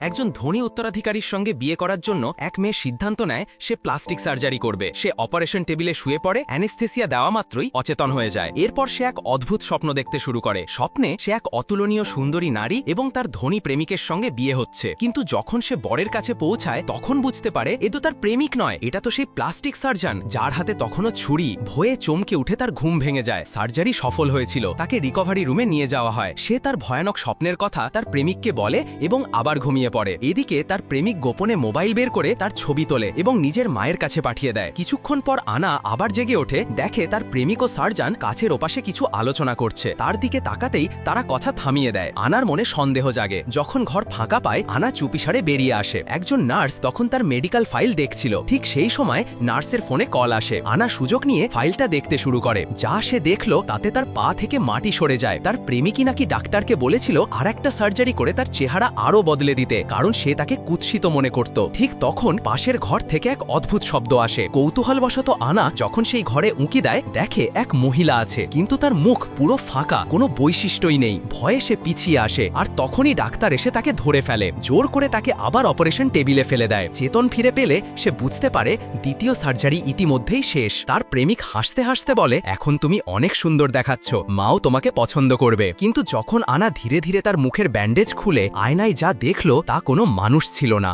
একজন ধনী উত্তরাধিকারীর সঙ্গে বিয়ে করার জন্য এক মেয়ে সিদ্ধান্ত নেয়, সে প্লাস্টিক সার্জারি করবে। সে অপারেশন টেবিলে শুয়ে পড়ে, অ্যানেস্থেসিয়া দেওয়া মাত্রই অচেতন হয়ে যায়। এরপর সে এক অদ্ভুত স্বপ্ন দেখতে শুরু করে। স্বপ্নে সে এক অতুলনীয় সুন্দরী নারী এবং তার ধনী প্রেমিকের সঙ্গে বিয়ে হচ্ছে। কিন্তু যখন সে বরের কাছে পৌঁছায়, তখন বুঝতে পারে এ তো তার প্রেমিক নয়, এটা তো সেই প্লাস্টিক সার্জন, যার হাতে তখনও ছুরি। ভয়ে চমকে উঠে তার ঘুম ভেঙে যায়। সার্জারি সফল হয়েছিল। তাকে রিকভারি রুমে নিয়ে যাওয়া হয়। সে তার ভয়ানক স্বপ্নের কথা তার প্রেমিককে বলে এবং আবার ঘুমিয়ে পড়ে। এদিকে তার প্রেমিক গোপনে মোবাইল বের করে তার ছবি তোলে এবং নিজের মায়ের কাছে পাঠিয়ে দেয়। কিছুক্ষণ পর আনা আবার জেগে ওঠে, দেখে তার প্রেমিক ও সার্জান কাছের ওপাশে কিছু আলোচনা করছে। তার দিকে তাকাতেই তারা কথা থামিয়ে দেয়। আনার মনে সন্দেহ জাগে। যখন ঘর ফাঁকা পায়, আনা চুপিসারে বেরিয়ে আসে। একজন নার্স তখন তার মেডিকেল ফাইল দেখছিল। ঠিক সেই সময় নার্সের ফোনে কল আসে। আনা সুযোগ নিয়ে ফাইলটা দেখতে শুরু করে। যা সে দেখল তাতে তার পা থেকে মাটি সরে যায়। তার প্রেমিকই নাকি ডাক্তারকে বলেছিল আর একটা সার্জারি করে তার চেহারা আরও বদলে দিতে কারণ সে তাকে কুৎসিত মনে করত। ঠিক তখন পাশের ঘর থেকে এক অদ্ভুত শব্দ আসে। কৌতূহলবশত আনা যখন সেই ঘরে উঁকি দেয়, দেখে এক মহিলা আছে, কিন্তু তার মুখ পুরো ফাঁকা, কোনো বৈশিষ্ট্যই নেই। ভয়ে সে পিছিয়ে আসে, আর তখনই ডাক্তার এসে তাকে ধরে ফেলে। জোর করে তাকে আবার অপারেশন টেবিলে ফেলে দেয়। চেতন ফিরে পেলে, সে বুঝতে পারে দ্বিতীয় সার্জারি ইতিমধ্যেই শেষ। তার প্রেমিক হাসতে হাসতে বলে, এখন তুমি অনেক সুন্দর দেখাচ্ছ, মাও তোমাকে পছন্দ করবে। কিন্তু যখন আনা ধীরে ধীরে তার মুখের ব্যান্ডেজ খুলে, আয়নায় যা দেখল তা কোনো মানুষ ছিল না।